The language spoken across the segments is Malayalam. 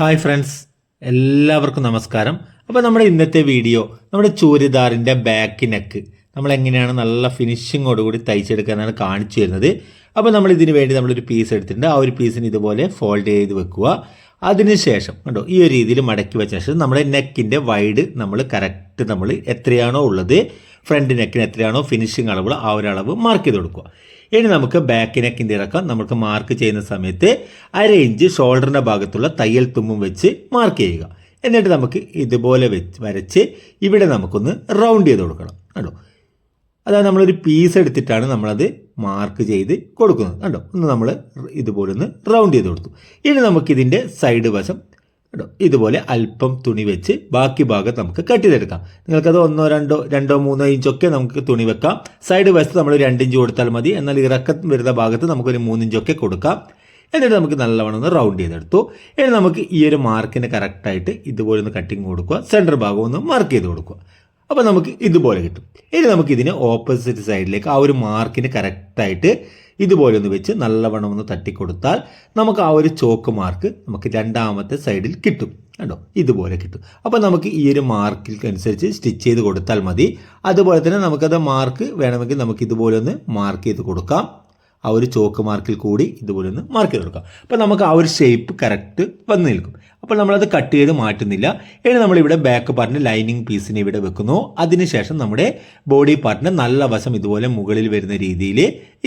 Hi friends. എല്ലാവർക്കും നമസ്കാരം. അപ്പോൾ നമ്മുടെ ഇന്നത്തെ വീഡിയോ നമ്മുടെ ചൂരിദാറിന്റെ ബാക്ക് നെക്ക് നമ്മൾ എങ്ങനെയാണ് നല്ല ഫിനിഷിങ്ങോടുകൂടി തയ്ച്ചെടുക്കാനാണ് കാണിച്ചു തരുന്നത്. അപ്പോൾ നമ്മൾ ഇതിന് വേണ്ടി നമ്മളൊരു പീസ് എടുത്തിട്ടുണ്ട്. ആ ഒരു പീസിന് ഇതുപോലെ ഫോൾഡ് ചെയ്ത് വെക്കുക. അതിനുശേഷം കണ്ടോ ഈ ഒരു രീതിയിൽ മടക്കി വെച്ച ശേഷം നമ്മുടെ നെക്കിന്റെ വൈഡ് നമ്മൾ കറക്റ്റ് നമ്മൾ എത്രയാണോ ഉള്ളത് ഫ്രണ്ട് നെക്കിന് എത്രയാണോ ഫിനിഷിംഗ് അളവ് ആ ഒരു അളവ് മാർക്ക് ചെയ്ത് കൊടുക്കുക. ഇനി നമുക്ക് ബാക്ക് നെക്കിന്റെ ഇറക്കം. നമുക്ക് മാർക്ക് ചെയ്യുന്ന സമയത്ത് അര ഇഞ്ച് ഷോൾഡറിന്റെ ഭാഗത്തുള്ള തയ്യൽ തുമ്പും വെച്ച് മാർക്ക് ചെയ്യുക. എന്നിട്ട് നമുക്ക് ഇതുപോലെ വെച്ച് വരച്ച് ഇവിടെ നമുക്കൊന്ന് റൗണ്ട് ചെയ്ത് കൊടുക്കണം. കണ്ടോ? അതായത് നമ്മളൊരു പീസ് എടുത്തിട്ടാണ് നമ്മളത് മാർക്ക് ചെയ്ത് കൊടുക്കുന്നത്. കണ്ടോ? ഒന്ന് നമ്മൾ ഇതുപോലെ ഒന്ന് റൗണ്ട് ചെയ്ത് കൊടുത്തു. ഇനി നമുക്കിതിന്റെ സൈഡ് വശം കേട്ടോ? ഇതുപോലെ അല്പം തുണി വെച്ച് ബാക്കി ഭാഗം നമുക്ക് കട്ട് ചെയ്തെടുക്കാം. നിങ്ങൾക്കത് ഒന്നോ രണ്ടോ രണ്ടോ മൂന്നോ ഇഞ്ചൊക്കെ നമുക്ക് തുണി വെക്കാം. സൈഡ് വശത്ത് നമ്മൾ രണ്ട് ഇഞ്ച് കൊടുത്താൽ മതി. എന്നാൽ ഇറക്കം വരുന്ന ഭാഗത്ത് നമുക്കൊരു മൂന്നിഞ്ചൊക്കെ കൊടുക്കാം. എന്നിട്ട് നമുക്ക് നല്ലവണ്ണം ഒന്ന് റൗണ്ട് ചെയ്തെടുത്തു. ഇനി നമുക്ക് ഈ ഒരു മാർക്കിന് കറക്റ്റായിട്ട് ഇതുപോലെ ഒന്ന് കട്ടിങ് കൊടുക്കുക. സെന്റർ ഭാഗം ഒന്ന് മാർക്ക് ചെയ്ത് കൊടുക്കുക. അപ്പോൾ നമുക്ക് ഇതുപോലെ കിട്ടും. ഇനി നമുക്ക് ഇതിനെ ഓപ്പോസിറ്റ് സൈഡിലേക്ക് ആ ഒരു മാർക്കിന് കറക്റ്റായിട്ട് ഇതുപോലെ ഒന്ന് വെച്ച് നല്ലവണ്ണം ഒന്ന് തട്ടിക്കൊടുത്താൽ നമുക്ക് ആ ഒരു ചോക്ക് മാർക്ക് നമുക്ക് രണ്ടാമത്തെ സൈഡിൽ കിട്ടും. കണ്ടോ? ഇതുപോലെ കിട്ടും. അപ്പോൾ നമുക്ക് ഈ ഒരു മാർക്കിൽ അനുസരിച്ച് സ്റ്റിച്ച് ചെയ്ത് കൊടുത്താൽ മതി. അതുപോലെ തന്നെ നമുക്കത് മാർക്ക് വേണമെങ്കിൽ നമുക്ക് ഇതുപോലെ ഒന്ന് മാർക്ക് ചെയ്ത് കൊടുക്കാം. ആ ഒരു ചോക്ക് മാർക്കിൽ കൂടി ഇതുപോലെ ഒന്ന് മാർക്ക് ചെയ്ത് കൊടുക്കാം. അപ്പോൾ നമുക്ക് ആ ഒരു ഷേപ്പ് കറക്റ്റ് വന്ന് നിൽക്കും. അപ്പോൾ നമ്മളത് കട്ട് ചെയ്ത് മാറ്റുന്നില്ല. ഇനി നമ്മളിവിടെ ബാക്ക് പാർട്ടിന്റെ ലൈനിങ് പീസിന് ഇവിടെ വെക്കുന്നു. അതിനുശേഷം നമ്മുടെ ബോഡി പാർട്ടിന് നല്ല വശം ഇതുപോലെ മുകളിൽ വരുന്ന രീതിയിൽ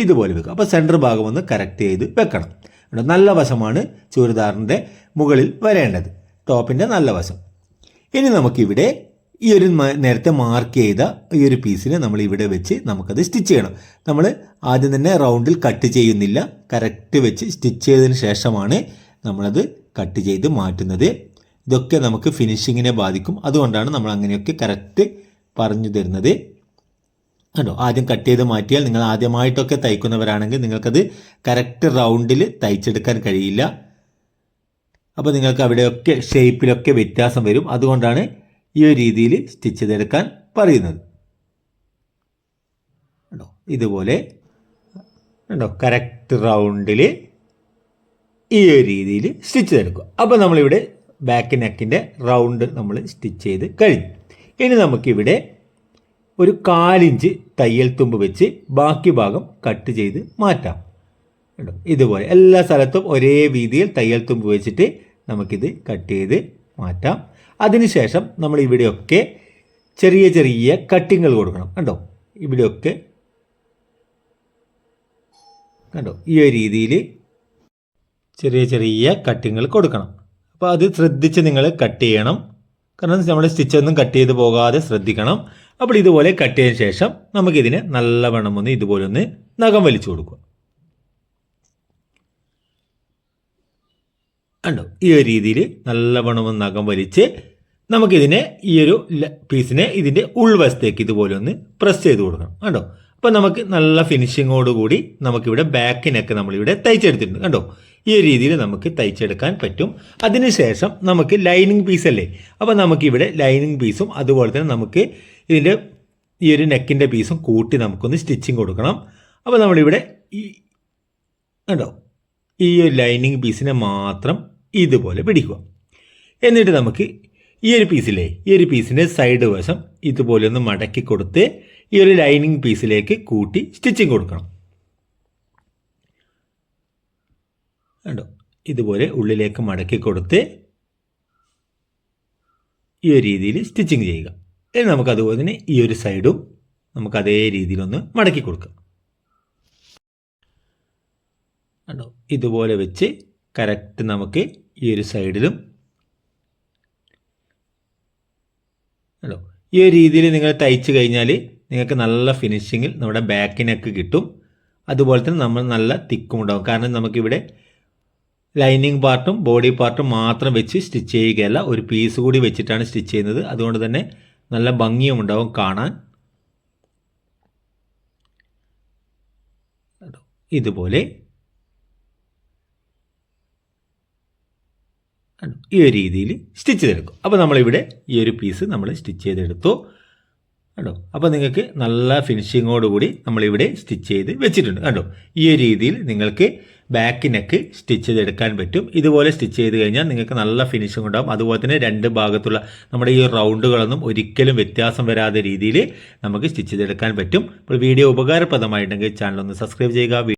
ഇതുപോലെ വെക്കും. അപ്പോൾ സെന്റർ ഭാഗം ഒന്ന് കറക്റ്റ് ചെയ്ത് വെക്കണം. നല്ല വശമാണ് ചുരിദാറിന്റെ മുകളിൽ വരേണ്ടത്. ടോപ്പിന്റെ നല്ല വശം. ഇനി നമുക്കിവിടെ ഈ ഒരു നേരത്തെ മാർക്ക് ചെയ്ത ഈ ഒരു പീസിനെ നമ്മൾ ഇവിടെ വെച്ച് നമുക്കത് സ്റ്റിച്ച് ചെയ്യണം. നമ്മൾ ആദ്യം തന്നെ റൗണ്ടിൽ കട്ട് ചെയ്യുന്നില്ല. കറക്റ്റ് വെച്ച് സ്റ്റിച്ച് ചെയ്തതിന് ശേഷമാണ് നമ്മളത് കട്ട് ചെയ്ത് മാറ്റുന്നത്. ഇതൊക്കെ നമുക്ക് ഫിനിഷിങ്ങിനെ ബാധിക്കും. അതുകൊണ്ടാണ് നമ്മൾ അങ്ങനെയൊക്കെ കറക്റ്റ് പറഞ്ഞു തരുന്നത്. കണ്ടോ? ആദ്യം കട്ട് ചെയ്ത് മാറ്റിയാൽ നിങ്ങൾ ആദ്യമായിട്ടൊക്കെ തയ്ക്കുന്നവരാണെങ്കിൽ നിങ്ങൾക്കത് കറക്റ്റ് റൗണ്ടിൽ തയ്ച്ചെടുക്കാൻ കഴിയില്ല. അപ്പോൾ നിങ്ങൾക്ക് അവിടെയൊക്കെ ഷേപ്പിലൊക്കെ വ്യത്യാസം വരും. അതുകൊണ്ടാണ് ഈ ഒരു രീതിയിൽ സ്റ്റിച്ച് ചെയ്തെടുക്കാൻ പറയുന്നത്. കണ്ടോ? ഇതുപോലെ കണ്ടോ? കറക്റ്റ് റൗണ്ടിൽ ഈ ഒരു രീതിയിൽ സ്റ്റിച്ച് ചെയ്തെടുക്കുക. അപ്പോൾ നമ്മളിവിടെ ബാക്ക് നെക്കിന്റെ റൗണ്ട് നമ്മൾ സ്റ്റിച്ച് ചെയ്ത് കഴിഞ്ഞു. ഇനി നമുക്കിവിടെ ഒരു കാലിഞ്ച് തയ്യൽ തുമ്പ് വെച്ച് ബാക്കി ഭാഗം കട്ട് ചെയ്ത് മാറ്റാം. കേട്ടോ ഇതുപോലെ എല്ലാ സ്ഥലത്തും ഒരേ രീതിയിൽ തയ്യൽ തുമ്പ് വെച്ചിട്ട് നമുക്കിത് കട്ട് ചെയ്ത് മാറ്റാം. അതിനുശേഷം നമ്മൾ ഇവിടെയൊക്കെ ചെറിയ ചെറിയ കട്ടിങ്ങൾ കൊടുക്കണം. കണ്ടോ? ഇവിടെയൊക്കെ കണ്ടോ? ഈ ഒരു രീതിയിൽ ചെറിയ ചെറിയ കട്ടിങ്ങൾ കൊടുക്കണം. അപ്പോൾ അത് ശ്രദ്ധിച്ച് നിങ്ങൾ കട്ട് ചെയ്യണം. കാരണം നമ്മുടെ സ്റ്റിച്ചൊന്നും കട്ട് ചെയ്ത് പോകാതെ ശ്രദ്ധിക്കണം. അപ്പോൾ ഇതുപോലെ കട്ട് ചെയ്തതിന് ശേഷം നമുക്കിതിനെ നല്ലവണ്ണം ഒന്ന് ഇതുപോലെ ഒന്ന് നഖം വലിച്ചു കൊടുക്കുക. കണ്ടോ? ഈ ഒരു രീതിയിൽ നല്ലവണ്ണം ഒന്ന് അകം വലിച്ച് നമുക്കിതിനെ ഈ ഒരു പീസിനെ ഇതിന്റെ ഉൾവശത്തേക്ക് ഇതുപോലെ ഒന്ന് പ്രസ് ചെയ്ത് കൊടുക്കണം. കണ്ടോ? അപ്പോൾ നമുക്ക് നല്ല ഫിനിഷിങ്ങോട് കൂടി നമുക്കിവിടെ ബാക്കിനൊക്കെ നമ്മളിവിടെ തയ്ച്ചെടുത്തിട്ടുണ്ട്. കണ്ടോ? ഈ ഒരു രീതിയിൽ നമുക്ക് തയ്ച്ചെടുക്കാൻ പറ്റും. അതിനുശേഷം നമുക്ക് ലൈനിങ് പീസ് അല്ലേ? അപ്പോൾ നമുക്കിവിടെ ലൈനിങ് പീസും അതുപോലെ തന്നെ നമുക്ക് ഇതിന്റെ ഈ ഒരു നെക്കിന്റെ പീസും കൂട്ടി നമുക്കൊന്ന് സ്റ്റിച്ചിങ് കൊടുക്കണം. അപ്പോൾ നമ്മളിവിടെ ഈ കണ്ടോ? ഈ ഒരു ലൈനിങ് പീസിനെ മാത്രം ഇതുപോലെ പിടിക്കുക. എന്നിട്ട് നമുക്ക് ഈ ഒരു പീസിലെ ഈ ഒരു പീസിന്റെ സൈഡ് വശം ഇതുപോലെ ഒന്ന് മടക്കി കൊടുത്ത് ഈ ഒരു ലൈനിങ് പീസിലേക്ക് കൂട്ടി സ്റ്റിച്ചിങ് കൊടുക്കണം. കണ്ടോ? ഇതുപോലെ ഉള്ളിലേക്ക് മടക്കി കൊടുത്ത് ഈ ഒരു രീതിയിൽ സ്റ്റിച്ചിങ് ചെയ്യുക. ഇനി നമുക്ക് അതുപോലെ തന്നെ ഈ ഒരു സൈഡും നമുക്ക് അതേ രീതിയിലൊന്ന് മടക്കി കൊടുക്കാം. കണ്ടോ? ഇതുപോലെ വെച്ച് കറക്റ്റ് നമുക്ക് ഈ ഒരു സൈഡിലും ഹലോ ഈ ഒരു രീതിയിൽ നിങ്ങൾ തയ്ച്ചു കഴിഞ്ഞാൽ നിങ്ങൾക്ക് നല്ല ഫിനിഷിങ്ങിൽ നമ്മുടെ ബാക്കിനൊക്കെ കിട്ടും. അതുപോലെ തന്നെ നമ്മൾ നല്ല തിക്കും ഉണ്ടാകും കാരണം നമുക്കിവിടെ ലൈനിങ് പാർട്ടും ബോഡി പാർട്ടും മാത്രം വെച്ച് സ്റ്റിച്ച് ചെയ്യുകയല്ല. ഒരു പീസ് കൂടി വെച്ചിട്ടാണ് സ്റ്റിച്ച് ചെയ്യുന്നത്. അതുകൊണ്ട് തന്നെ നല്ല ഭംഗിയും ഉണ്ടാവും കാണാൻ. ഇതുപോലെ ഈ ഒരു രീതിയിൽ സ്റ്റിച്ച് ചെയ്തെടുക്കും. അപ്പോൾ നമ്മളിവിടെ ഈ ഒരു പീസ് നമ്മൾ സ്റ്റിച്ച് ചെയ്തെടുത്തു. കണ്ടോ? അപ്പോൾ നിങ്ങൾക്ക് നല്ല ഫിനിഷിങ്ങോട് കൂടി നമ്മളിവിടെ സ്റ്റിച്ച് ചെയ്ത് വെച്ചിട്ടുണ്ട്. കണ്ടോ? ഈ ഒരു രീതിയിൽ നിങ്ങൾക്ക് ബാക്ക് നെക്ക് സ്റ്റിച്ച് ചെയ്തെടുക്കാൻ പറ്റും. ഇതുപോലെ സ്റ്റിച്ച് ചെയ്ത് കഴിഞ്ഞാൽ നിങ്ങൾക്ക് നല്ല ഫിനിഷിംഗ് ഉണ്ടാകും അതുപോലെ തന്നെ രണ്ട് ഭാഗത്തുള്ള നമ്മുടെ ഈ റൗണ്ടുകളൊന്നും ഒരിക്കലും വ്യത്യാസം വരാതെ രീതിയിൽ നമുക്ക് സ്റ്റിച്ച് ചെയ്തെടുക്കാൻ പറ്റും. അപ്പോൾ വീഡിയോ ഉപകാരപ്രദമായിട്ടുണ്ടെങ്കിൽ ചാനൽ ഒന്ന് സബ്സ്ക്രൈബ് ചെയ്യുക.